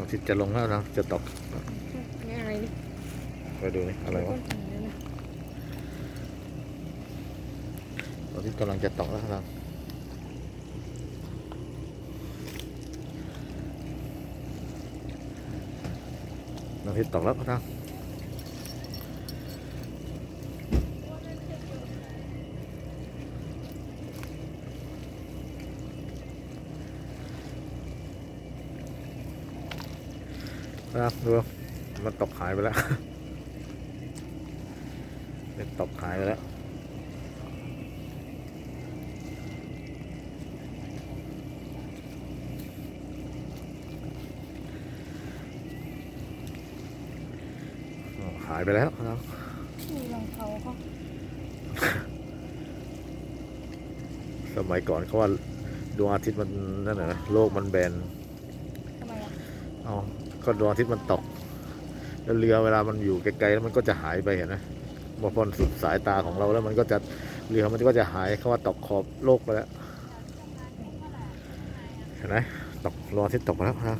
อาทิตย์จะลงแล้วนะจะตกนี่อะไรนี่ไปดูนี่อะไรวะก้นหินนั่นน่ะอาทิตย์กำลังจะตกแล้วนะอาทิตย์ตกแล้ว นะนะดูมันตกหายไปแล้วเป็นตกหายไปแล้วอ๋อหายไปแล้วนะมีรองเท้าเขาสมัยก่อนเขาว่าดวงอาทิตย์มันนั่นน่ะนะโลกมันแบนทำไมอะเอา ก็ดวงอาทิตย์มันตก แล้วเรือเวลามันอยู่ไกลๆแล้วมันก็จะหายไปเห็นไหมพอพ้นสุดสายตาของเราแล้วมันก็จะเรือมันก็จะหายเขาว่าตกขอบโลกไปแล้วเห็นไหมตกดวงอาทิตย์ตกไปแล้วนะ